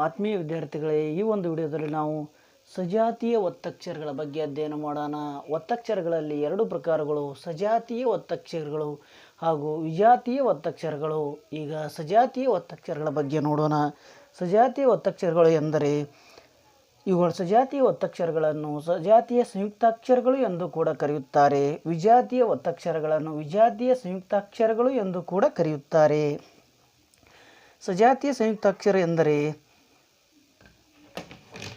ಆತ್ಮೀಯ ವಿದ್ಯಾರ್ಥಿಗಳೇ, ಈ ಒಂದು ವಿಡಿಯೋದಲ್ಲಿ ನಾವು ಸಜಾತಿಯ ಒತ್ತಕ್ಷರಗಳ ಬಗ್ಗೆ ಅಧ್ಯಯನ ಮಾಡೋಣ. ಒತ್ತಕ್ಷರಗಳಲ್ಲಿ ಎರಡು ಪ್ರಕಾರಗಳು, ಸಜಾತಿಯ ಒತ್ತಕ್ಷರಗಳು ಹಾಗೂ ವಿಜಾತಿಯ ಒತ್ತಕ್ಷರಗಳು. ಈಗ ಸಜಾತಿಯ ಒತ್ತಕ್ಷರಗಳ ಬಗ್ಗೆ ನೋಡೋಣ. ಸಜಾತಿಯ ಒತ್ತಕ್ಷರಗಳು ಎಂದರೆ ಇವುಗಳ ಸಜಾತಿಯ ಒತ್ತಕ್ಷರಗಳನ್ನು ಸಜಾತಿಯ ಸಂಯುಕ್ತಾಕ್ಷರಗಳು ಎಂದು ಕೂಡ ಕರೆಯುತ್ತಾರೆ. ವಿಜಾತಿಯ ಒತ್ತಕ್ಷರಗಳನ್ನು ವಿಜಾತಿಯ ಸಂಯುಕ್ತಾಕ್ಷರಗಳು ಎಂದು ಕೂಡ ಕರೆಯುತ್ತಾರೆ. ಸಜಾತಿಯ ಸಂಯುಕ್ತಾಕ್ಷರ ಎಂದರೆ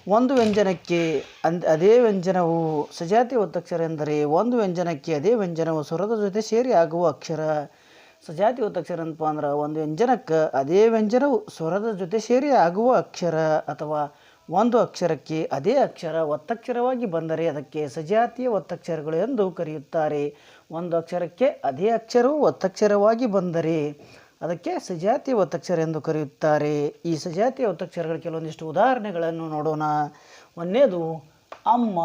ಒಂದು ವ್ಯಂಜನಕ್ಕೆ ಅಂದ್ ಅದೇ ವ್ಯಂಜನವು ಸಜಾತಿ ಒತ್ತಕ್ಷರ ಎಂದರೆ ಒಂದು ವ್ಯಂಜನಕ್ಕೆ ಅದೇ ವ್ಯಂಜನವು ಸ್ವರದ ಜೊತೆ ಸೇರಿ ಆಗುವ ಅಕ್ಷರ. ಸಜಾತಿ ಒತ್ತಕ್ಷರ ಅಂತ ಅಂದ್ರೆ ಒಂದು ವ್ಯಂಜನಕ್ಕೆ ಅದೇ ವ್ಯಂಜನವು ಸ್ವರದ ಜೊತೆ ಸೇರಿ ಆಗುವ ಅಕ್ಷರ ಅಥವಾ ಒಂದು ಅಕ್ಷರಕ್ಕೆ ಅದೇ ಅಕ್ಷರ ಒತ್ತಕ್ಷರವಾಗಿ ಬಂದರೆ ಅದಕ್ಕೆ ಸಜಾತಿಯ ಒತ್ತಕ್ಷರಗಳು ಎಂದು ಕರೆಯುತ್ತಾರೆ. ಒಂದು ಅಕ್ಷರಕ್ಕೆ ಅದೇ ಅಕ್ಷರವು ಒತ್ತಕ್ಷರವಾಗಿ ಬಂದರೆ ಅದಕ್ಕೆ ಸಜಾತಿಯ ಒತ್ತಕ್ಷರ ಎಂದು ಕರೆಯುತ್ತಾರೆ. ಈ ಸಜಾತಿಯ ಒತ್ತಕ್ಷರಗಳ ಕೆಲವೊಂದಿಷ್ಟು ಉದಾಹರಣೆಗಳನ್ನು ನೋಡೋಣ. ಒಂದನೇದು ಅಮ್ಮ.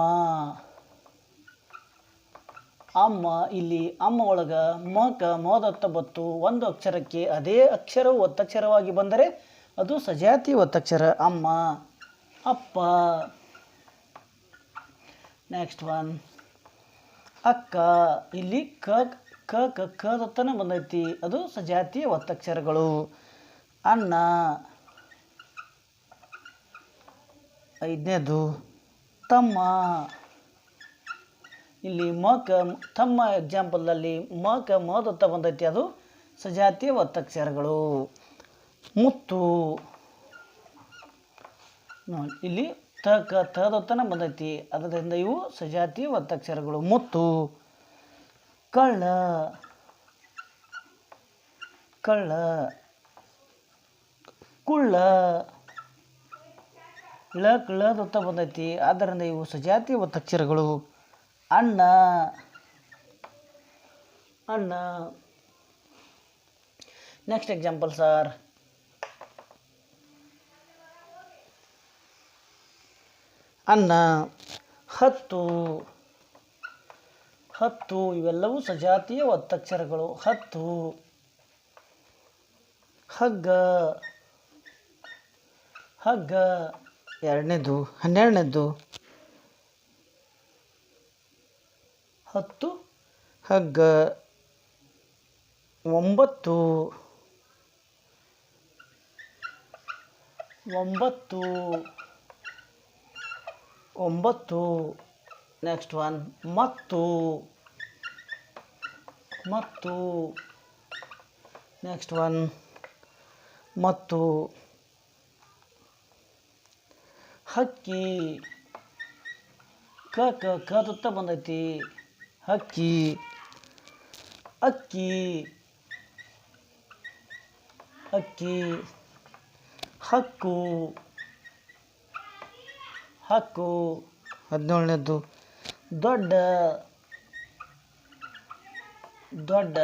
ಅಮ್ಮ, ಇಲ್ಲಿ ಅಮ್ಮ ಒಳಗ ಮಕ, ಮೋದತ್ತ ಬತ್ತು. ಒಂದು ಅಕ್ಷರಕ್ಕೆ ಅದೇ ಅಕ್ಷರವು ಒತ್ತಕ್ಷರವಾಗಿ ಬಂದರೆ ಅದು ಸಜಾತಿ ಒತ್ತಕ್ಷರ. ಅಮ್ಮ. ಅಪ್ಪ. ನೆಕ್ಸ್ಟ್ ಒನ್ ಅಕ್ಕ. ಇಲ್ಲಿ ಕ ಕ ಕ ಕದತ್ತನ ಬಂದೈತಿ. ಅದು ಸಜಾತಿಯ ಒತ್ತಕ್ಷರಗಳು. ಅಣ್ಣ ಐದನೇದು. ತಮ್ಮ. ಇಲ್ಲಿ ಮ, ಕ ತಮ್ಮ ಎಕ್ಸಾಂಪಲ್ನಲ್ಲಿ ಮಕ ಮದತ್ತ ಬಂದೈತಿ. ಅದು ಸಜಾತಿಯ ಒತ್ತಕ್ಷರಗಳು. ಮುತ್ತು. ಇಲ್ಲಿ ತ, ಕ ತದತ್ತನ ಬಂದೈತಿ. ಅದರಿಂದ ಇವು ಸಜಾತಿಯ ಒತ್ತಕ್ಷರಗಳು. ಮುತ್ತು. ಕಳ್ಳ. ಕಳ್ಳ. ಕುಳ್ಳ. ಳ ಕಳ್ಳದೊತ್ತ ಬಂದೈತಿ. ಆದ್ದರಿಂದ ಇವು ಸಜಾತಿ ಒತ್ತಕ್ಷರಗಳು ಅಣ್ಣ. ಅಣ್ಣ. ನೆಕ್ಸ್ಟ್ ಎಕ್ಸಾಂಪಲ್ ಸರ್ ಅನ್ನ ಹತ್ತು. ಹತ್ತು ಇವೆಲ್ಲವೂ ಸಜಾತಿಯ ಒತ್ತಕ್ಷರಗಳು. ಹತ್ತು. ಹಗ್ಗ. ಹಗ್ಗ. ಎರಡನೇದು ಹನ್ನೆರಡನೇದು. ಹತ್ತು. ಹಗ್ಗ. ಒಂಬತ್ತು. ಒಂಬತ್ತು. ಒಂಬತ್ತು. ನೆಕ್ಸ್ಟ್ ಒನ್ ಮತ್ತು ಮತ್ತು ನೆಕ್ಸ್ಟ್ ಒನ್ ಮತ್ತು ಹಕ್ಕಿ ಕ ಕ ಕದುತ್ತ ಬಂದೈತಿ ಹಕ್ಕಿ ಅಕ್ಕಿ ಅಕ್ಕಿ ಹಕ್ಕು ಹಕ್ಕು ಹದಿನೇಳನೇದ್ದು. ದೊಡ್ಡ ದೊಡ್ಡ,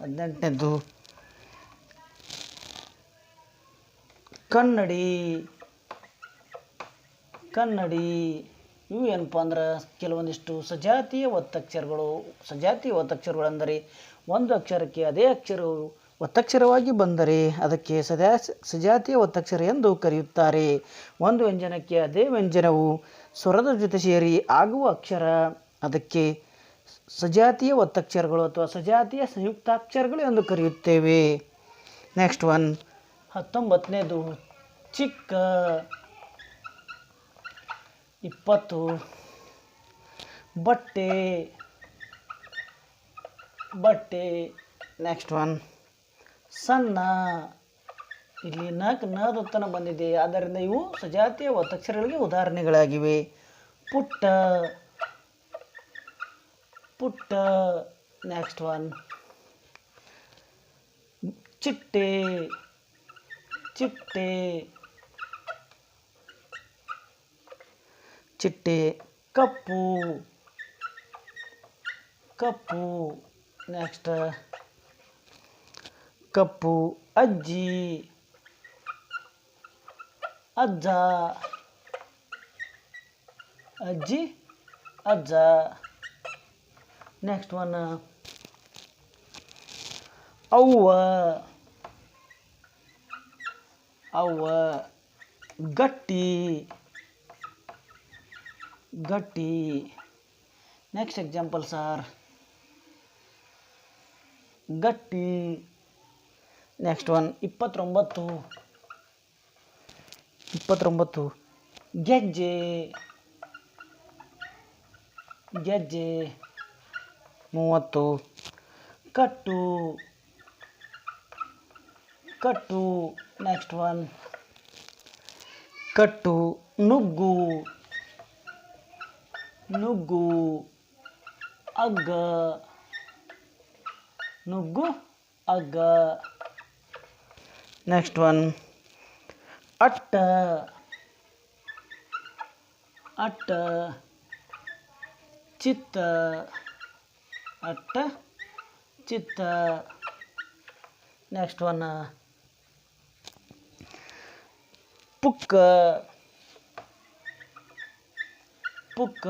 ಹದಿನೆಂಟನೇದು. ಕನ್ನಡಿ ಕನ್ನಡಿ, ಇವು ಏನಪ್ಪ ಅಂದ್ರೆ ಕೆಲವೊಂದಿಷ್ಟು ಸಜಾತಿಯ ಒತ್ತಕ್ಷರಗಳು. ಸಜಾತಿಯ ಒತ್ತಕ್ಷರಗಳೆಂದರೆ ಒಂದು ಅಕ್ಷರಕ್ಕೆ ಅದೇ ಅಕ್ಷರವು ಒತ್ತಕ್ಷರವಾಗಿ ಬಂದರೆ ಅದಕ್ಕೆ ಸದಾ, ಸಜಾತಿಯ ಒತ್ತಕ್ಷರ ಎಂದು ಕರೆಯುತ್ತಾರೆ. ಒಂದು ವ್ಯಂಜನಕ್ಕೆ ಅದೇ ವ್ಯಂಜನವು ಸ್ವರದ ಜೊತೆ ಸೇರಿ ಆಗುವ ಅಕ್ಷರ ಅದಕ್ಕೆ ಸಜಾತಿಯ ಒತ್ತಕ್ಷರಗಳು ಅಥವಾ ಸಜಾತಿಯ ಸಂಯುಕ್ತಾಕ್ಷರಗಳು ಎಂದು ಕರೆಯುತ್ತೇವೆ. ನೆಕ್ಸ್ಟ್ ಒನ್ ಹತ್ತೊಂಬತ್ತನೇದು. ಚಿಕ್ಕ. ಇಪ್ಪತ್ತು. ಬಟ್ಟೆ. ಬಟ್ಟೆ. ನೆಕ್ಸ್ಟ್ ಒನ್ ಸಣ್ಣ. ಇಲ್ಲಿ ನಾಲ್ಕು ನದೊತ್ತನ ಬಂದಿದೆ. ಆದ್ದರಿಂದ ಇವು ಸಜಾತಿಯ ಒತ್ತಕ್ಷರಗಳಿಗೆ ಉದಾಹರಣೆಗಳಾಗಿವೆ. ಪುಟ್ಟ ಪುಟ್ಟ ನೆಕ್ಸ್ಟ್ ಒನ್ ಚಿಟ್ಟೆ ಚಿಟ್ಟೆ ಚಿಟ್ಟೆ, ಕಪ್ಪು ಕಪ್ಪು ನೆಕ್ಸ್ಟ್ ಕಪ್ಪು, ಅಜ್ಜಿ. ಅಜ್ಜ. ಅಜ್ಜಿ, ಅಜ್ಜ. ನೆಕ್ಸ್ಟ್ ಒನ್ ಅವ್ವ. ಅವ್ವ. ಗಟ್ಟಿ. ಗಟ್ಟಿ. ನೆಕ್ಸ್ಟ್ ಎಕ್ಸಾಂಪಲ್ ಸರ್ ಗಟ್ಟಿ. ನೆಕ್ಸ್ಟ್ ಒನ್ ಇಪ್ಪತ್ತೊಂಬತ್ತು. ಇಪ್ಪತ್ತೊಂಬತ್ತು. ಗೆಜ್ಜೆ ಗೆಜ್ಜೆ ಮೂವತ್ತು. ಕಟ್ಟು. ಕಟ್ಟು. ನೆಕ್ಸ್ಟ್ ಒನ್ ಕಟ್ಟು. ನುಗ್ಗು. ನುಗ್ಗು. ಹಗ್ಗ. ನುಗ್ಗು, ಹಗ್ಗ. ನೆಕ್ಸ್ಟ್ ಒನ್ अट अट चित्त। अट चित नेक्स्ट वन पुक पुक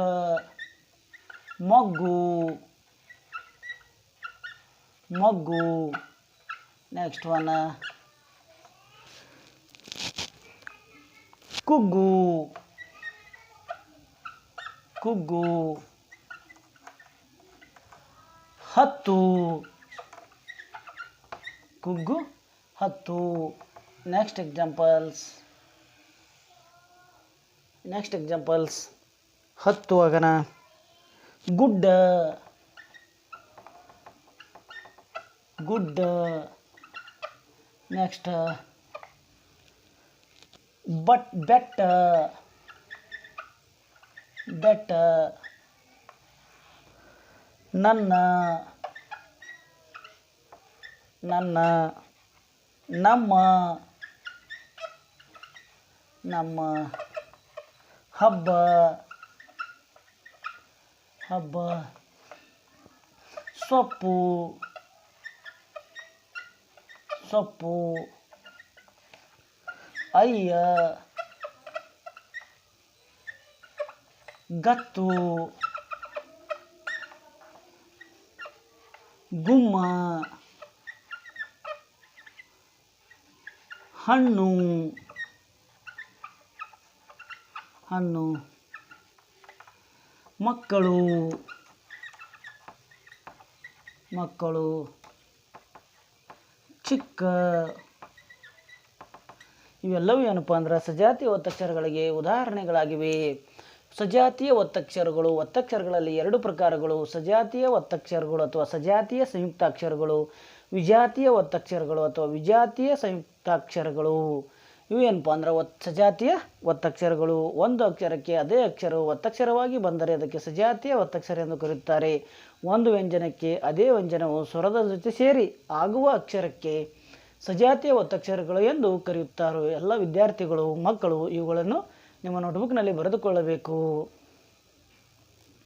मग्गू। मग्गू। नेक्स्ट वन ಒನ್ ಕುಗ್ಗು ಕುಗ್ಗು ಹತ್ತು ಕುಗ್ಗು ಹತ್ತು ನೆಕ್ಸ್ಟ್ ಎಕ್ಸಾಂಪಲ್ಸ್ ನೆಕ್ಸ್ಟ್ ಎಕ್ಸಾಂಪಲ್ಸ್ ಹತ್ತು ಆಗನ ಗುಡ್ಡ ಗುಡ್ಡ ನೆಕ್ಸ್ಟ್ ಬಟ್ ಬೆಟ್ಟ ಬೆಟ್ಟ ನನ್ನ ನನ್ನ ನಮ್ಮ ನಮ್ಮ ಹಬ್ಬ ಹಬ್ಬ ಸೊಪ್ಪು ಸೊಪ್ಪು ಅಯ್ಯ. ಗತ್ತು. ಗುಮ್ಮ. ಹಣ್ಣು. ಹಣ್ಣು. ಮಕ್ಕಳು. ಮಕ್ಕಳು. ಚಿಕ್ಕ. ಇವೆಲ್ಲವೂ ಏನಪ್ಪ ಅಂದ್ರೆ ಸಜಾತಿಯ ಒತ್ತಕ್ಷರಗಳಿಗೆ ಉದಾಹರಣೆಗಳಾಗಿವೆ. ಸಜಾತಿಯ ಒತ್ತಕ್ಷರಗಳು, ಒತ್ತಕ್ಷರಗಳಲ್ಲಿ ಎರಡು ಪ್ರಕಾರಗಳು. ಸಜಾತಿಯ ಒತ್ತಕ್ಷರಗಳು ಅಥವಾ ಸಜಾತಿಯ ಸಂಯುಕ್ತಾಕ್ಷರಗಳು, ವಿಜಾತಿಯ ಒತ್ತಕ್ಷರಗಳು ಅಥವಾ ವಿಜಾತಿಯ ಸಂಯುಕ್ತಾಕ್ಷರಗಳು. ಇವು ಏನಪ್ಪ ಅಂದ್ರೆ ಒತ್, ಸಜಾತಿಯ ಒತ್ತಕ್ಷರಗಳು. ಒಂದು ಅಕ್ಷರಕ್ಕೆ ಅದೇ ಅಕ್ಷರವು ಒತ್ತಕ್ಷರವಾಗಿ ಬಂದರೆ ಅದಕ್ಕೆ ಸಜಾತಿಯ ಒತ್ತಕ್ಷರ ಎಂದು ಕರೆಯುತ್ತಾರೆ. ಒಂದು ವ್ಯಂಜನಕ್ಕೆ ಅದೇ ವ್ಯಂಜನವು ಸ್ವರದ ಜೊತೆ ಸೇರಿ ಆಗುವ ಅಕ್ಷರಕ್ಕೆ ಸಜಾತಿಯ ಒತ್ತಕ್ಷರಗಳು ಎಂದು ಕರೆಯುತ್ತಾರೆ. ಎಲ್ಲ ವಿದ್ಯಾರ್ಥಿಗಳು ಮಕ್ಕಳು ಇವುಗಳನ್ನು ನಿಮ್ಮ ನೋಟ್ಬುಕ್ನಲ್ಲಿ ಬರೆದುಕೊಳ್ಳಬೇಕು.